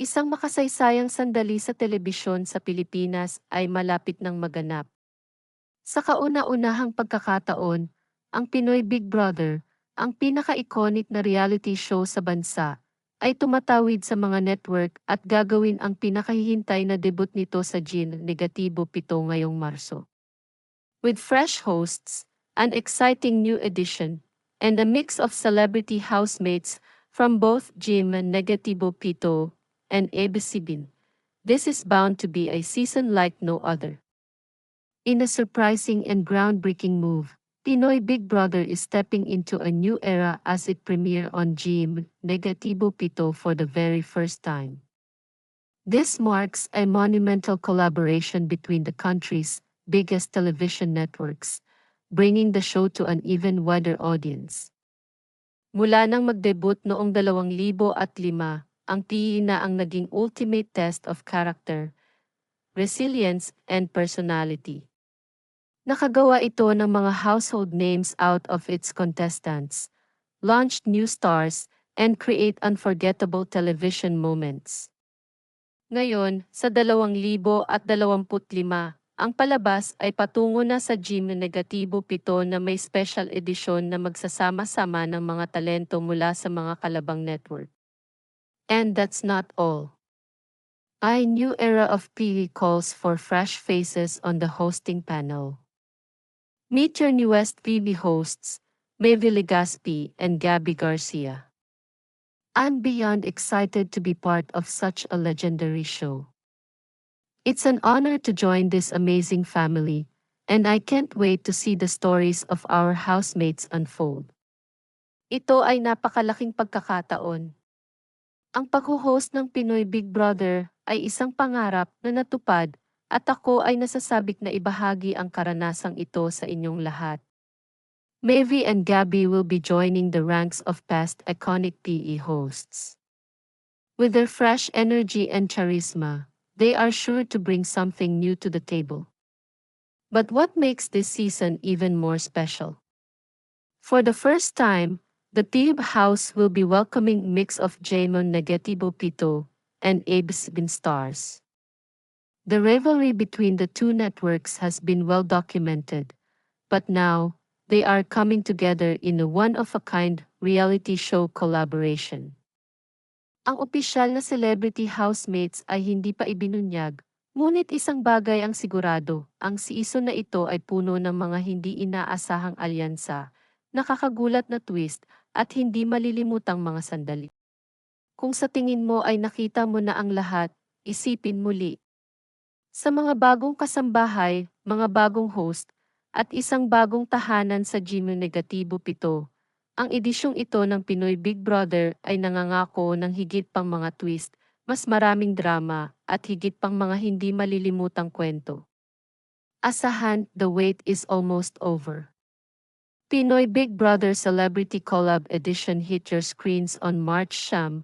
Isang makasaysayang sandali sa telebisyon sa Pilipinas ay malapit ng maganap. Sa kauna-unahang pagkakataon, ang Pinoy Big Brother, ang pinaka-iconic na reality show sa bansa, ay tumatawid sa mga network at gagawin ang pinakahihintay na debut nito sa Gin Negatibo 7 ngayong Marso. With fresh hosts, an exciting new edition, and a mix of celebrity housemates from both Jim Negatibo Pito and ABCBIN. This is bound to be a season like no other. In a surprising and groundbreaking move, Pinoy Big Brother is stepping into a new era as it premiered on GM Negatibo Pito for the very first time. This marks a monumental collaboration between the country's biggest television networks, bringing the show to an even wider audience. Mula nang mag-debut noong 2005, ang PE na ang naging ultimate test of character, resilience, and personality. Nakagawa ito ng mga household names out of its contestants, launched new stars, and create unforgettable television moments. Ngayon, sa 2025, ang palabas ay patungo na sa Gym Negatibo 7 na may special edition na magsasama-sama ng mga talento mula sa mga kalabang network. And that's not all. A new era of PE calls for fresh faces on the hosting panel. Meet your newest PB hosts, Maeve Legaspi and Gabby Garcia. I'm beyond excited to be part of such a legendary show. It's an honor to join this amazing family, and I can't wait to see the stories of our housemates unfold. Ito ay napakalaking pagkakataon. Ang pag-host ng Pinoy Big Brother ay isang pangarap na natupad at ako ay nasasabik na ibahagi ang karanasang ito sa inyong lahat. Mavi and Gabby will be joining the ranks of past iconic PE hosts. With their fresh energy and charisma, they are sure to bring something new to the table. But what makes this season even more special? For the first time, The Tib House will be welcoming mix of Jamon Negatibo Pito and Abe's Bin Stars. The rivalry between the two networks has been well documented, but now, they are coming together in a one-of-a-kind reality show collaboration. Ang opisyal na celebrity housemates ay hindi pa ibinunyag, ngunit isang bagay ang sigurado, ang season na ito ay puno ng mga hindi inaasahang alyansa, nakakagulat na twist, at hindi malilimutang mga sandali. Kung sa tingin mo ay nakita mo na ang lahat, isipin muli. Sa mga bagong kasambahay, mga bagong host, at isang bagong tahanan sa Gino Negatibo 7, ang edisyong ito ng Pinoy Big Brother ay nangangako ng higit pang mga twist, mas maraming drama, at higit pang mga hindi malilimutang kwento. Asahan, the wait is almost over. Pinoy Big Brother Celebrity Collab Edition hit your screens on March Sham,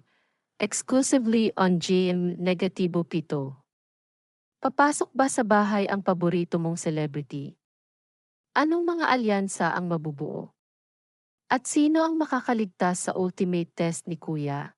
exclusively on GM Negatibo Pito. Papasok ba sa bahay ang paborito mong celebrity? Anong mga alyansa ang mabubuo? At sino ang makakaligtas sa ultimate test ni Kuya?